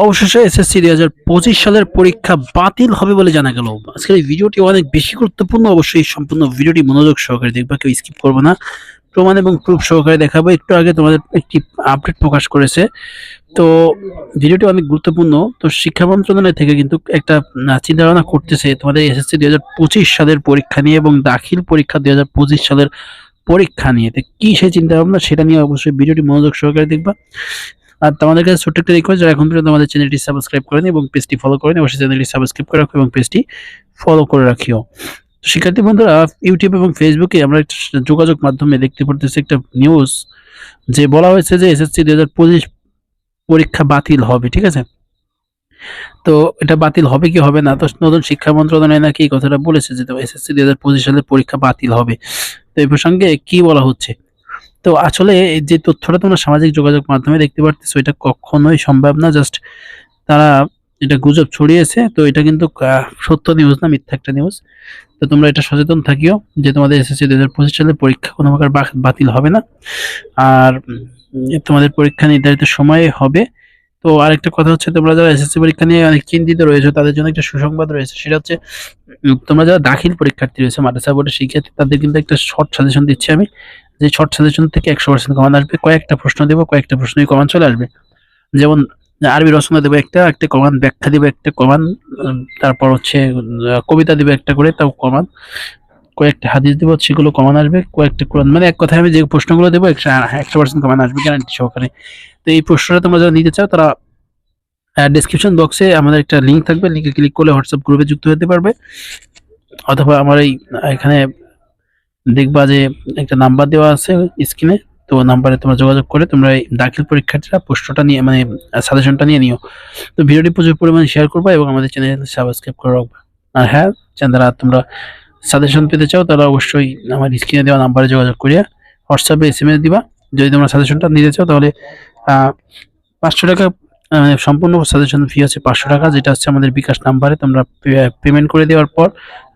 অবশেষে এসএসসি দুই হাজার পঁচিশ সালের পরীক্ষা বাতিল হবে বলে জানা গেল। আজকের এই ভিডিওটি অনেক বেশি গুরুত্বপূর্ণ। অবশ্যই সম্পূর্ণ ভিডিওটি মনোযোগ সহকারে দেখবা, কেউ স্কিপ করব না। প্রমাণ এবং প্রুফ সহকারে দেখাবো। একটু আগে তোমাদের একটি আপডেট প্রকাশ করেছে। তো ভিডিওটি অনেক গুরুত্বপূর্ণ। তো শিক্ষা মন্ত্রণালয় থেকে কিন্তু একটা চিন্তা ভাবনা করতেছে তোমাদের এসএসসি দুই হাজার পঁচিশ সালের পরীক্ষা নিয়ে এবং দাখিল পরীক্ষা দুই হাজার পঁচিশ সালের পরীক্ষা নিয়ে। কি সেই চিন্তা ভাবনা সেটা নিয়ে অবশ্যই ভিডিওটি মনোযোগ সহকারে দেখবা। আর তোমাদের কাছে ছোট্ট একটা রিকোয়েস্ট যারা এখন পর্যন্ত আমাদের চ্যানেলটি সাবস্ক্রাইব করেন এবং পেজটি ফলো করেন, অবশ্যই চ্যানেলটি সাবস্ক্রাইব করে রাখো এবং পেজটি ফলো করে রাখিও। শিক্ষার্থী বন্ধুরা ইউটিউব এবং ফেসবুকে আমরা একটা যোগাযোগ মাধ্যমে দেখতে পারতেছি একটা নিউজ যে বলা হয়েছে যে এসএসসি দুই হাজার পঁচিশ পরীক্ষা বাতিল হবে, ঠিক আছে? তো এটা বাতিল হবে কি হবে না? তো নতুন শিক্ষা মন্ত্রণালয় নাকি এই কথাটা বলেছে যে এসএসসি দু হাজার পঁচিশ সালের পরীক্ষা বাতিল হবে। তো এই প্রসঙ্গে কি বলা হচ্ছে? তো আসলে যে তথ্যটা তোমরা সামাজিক যোগাযোগ মাধ্যমে দেখতে পারতেছো, এটা কখনোই সম্ভব না। জাস্ট তারা এটা গুজব ছড়িয়েছে, তো এটা কিন্তু সত্য নিউজ না, মিথ্যা একটা নিউজ তো তোমরা এটা সচেতন থাকিও যে তোমাদের এসএসসি দু হাজার পঁচিশ সালের পরীক্ষা কোনো প্রকার বাতিল হবে না। আর তোমাদের পরীক্ষা নির্ধারিত সময়ে হবে। তো আরেকটা কথা হচ্ছে, তোমরা যারা এসএসসি পরীক্ষা নিয়ে অনেক চিন্তিত রয়েছে, তাদের জন্য একটা সুসংবাদ রয়েছে। সেটা হচ্ছে তোমরা যারা দাখিল পরীক্ষার্থী রয়েছে, মাদ্রাসা বোর্ডের শিক্ষার্থী, তাদের কিন্তু একটা শর্ট সাজেশন দিচ্ছি আমি। যে শর্ট সাজেশন থেকে একশো পার্সেন্ট কমান আসবে, কয়েকটা প্রশ্ন দেবো, কয়েকটা প্রশ্নই কমান চলে আসবে। যেমন, আরবি রচনা দেবো একটা একটা কমান ব্যাখ্যা দেবো একটা কমান তারপর হচ্ছে কবিতা দেবো একটা করে, তাও কমান কয়েকটা হাদিস দেবো, সেগুলো কমান আসবে, কয়েকটা কোরআন মানে এক কথায় আমি যে প্রশ্নগুলো দেবো, একশো একশো পার্সেন্ট কমান আসবে গ্যারান্টি সহকারে। তো এই প্রশ্নটা তোমরা যারা নিতে চাও, তারা ডিসক্রিপশন বক্সে আমাদের একটা লিঙ্ক থাকবে। লিঙ্কে ক্লিক করলে হোয়াটসঅ্যাপ গ্রুপে যুক্ত হতে পারবে। অথবা আমার এই এখানে দেখবা যে একটা নাম্বার দেওয়া আছে স্ক্রিনে তো নাম্বারে তোমরা যোগাযোগ করে তোমরা এই দাখিল পরীক্ষার্থীরা প্রশ্নটা নিয়ে মানে সাজেশনটা নিয়ে নিও। তো ভিডিওটি প্রচুর পরিমাণে শেয়ার করবা এবং আমাদের চ্যানেল সাবস্ক্রাইব করে রাখবা। আর হ্যাঁ যারা তোমরা সাজেশন পেতে চাও, তারা অবশ্যই আমার স্ক্রিনে দেওয়া নাম্বারে যোগাযোগ করিয়া হোয়াটসঅ্যাপে এস এম এস দিবা। যদি তোমরা সাজেশনটা নিতে চাও, তাহলে পাঁচশো টাকা মানে সম্পূর্ণ সাজেশন ফি আছে পাঁচশো টাকা, যেটা হচ্ছে আমাদের বিকাশ নাম্বারে তোমরা পেমেন্ট করে দেওয়ার পর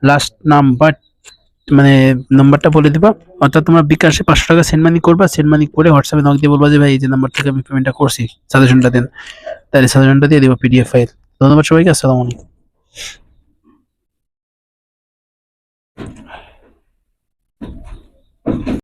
লাস্ট নাম্বার মানে নাম্বারটা বলে দিবা। অর্থাৎ তোমরা বিকাশে পাঁচশো টাকা সেন্ড মানি করবা সেন্ড মানি করে হোয়াটসঅ্যাপে নক দিয়ে বলবা যে, ভাই, এই যে নাম্বার থেকে আমি পেমেন্টটা করছি সাজেশনটা দেন। তাহলে সাজেশনটা দিয়ে দিবা পিডিএফ ফাইল ধন্যবাদ সবাইকে, আসসালামু আলাইকুম।